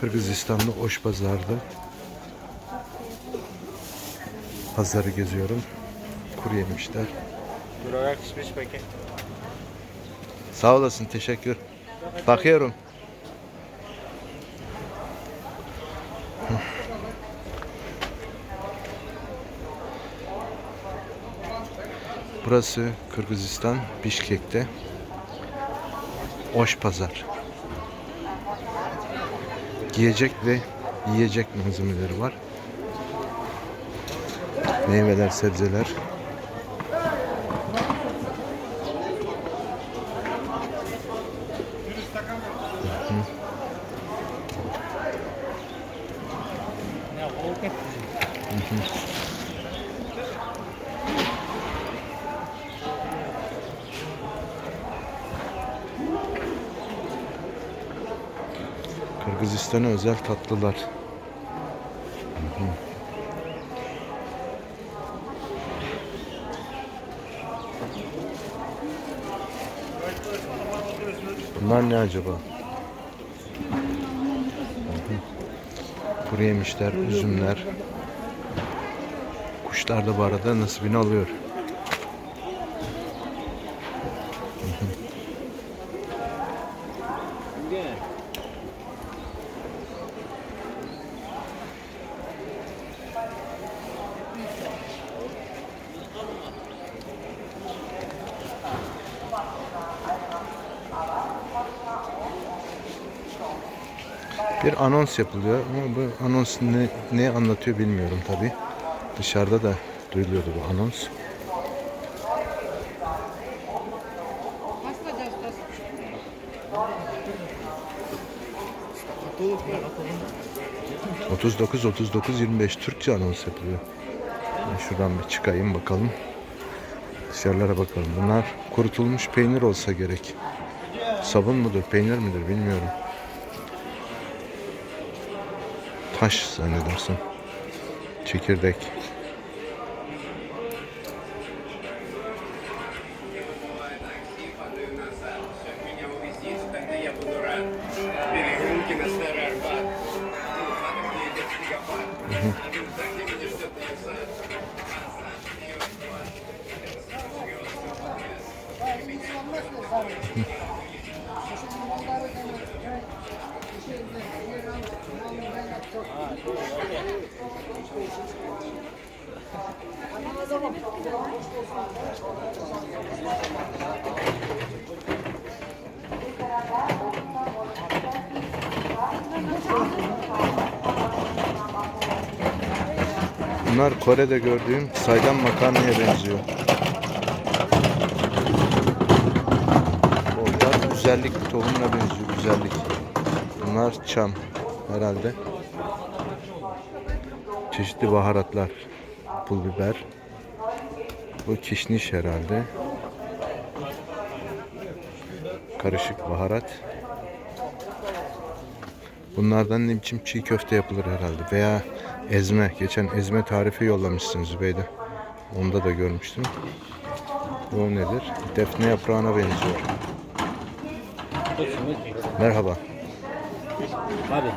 Kırgızistan'da Oş Pazar'da pazarı geziyorum. Kuru yemişler. Sağ olasın teşekkür. Bakıyorum. Burası Kırgızistan, Bişkek'te. Oş Pazar. Giyecek ve yiyecek malzemeleri var. Meyveler, sebzeler. Ya Kırgızistan'a özel tatlılar. Bunlar ne acaba? Kuru yemişler, üzümler. Kuşlar da bu arada nasibini alıyor. Bir anons yapılıyor ama bu anons ne, ne anlatıyor bilmiyorum tabi. Dışarıda da duyuluyordu bu anons. ...39 39 25 Türkçe anons yapılıyor. Ben şuradan bir çıkayım bakalım. Dışarılara bakalım. Bunlar kurutulmuş peynir olsa gerek. Sabun mudur, peynir midir bilmiyorum. taş zannedersem. Çekirdek. Hı. Bunlar Kore'de gördüğüm saydam makarnaya benziyor. Onlar güzellik tohumuna benziyor güzellik. Bunlar çam herhalde. Çeşitli baharatlar. Pul biber. Bu kişniş herhalde. Karışık baharat. Bunlardan ne biçim çiğ köfte yapılır herhalde veya ezme. Geçen ezme tarifi yollamışsınız Zübeyde. Onda da görmüştüm. Bu nedir? Defne yaprağına benziyor. Merhaba. Abi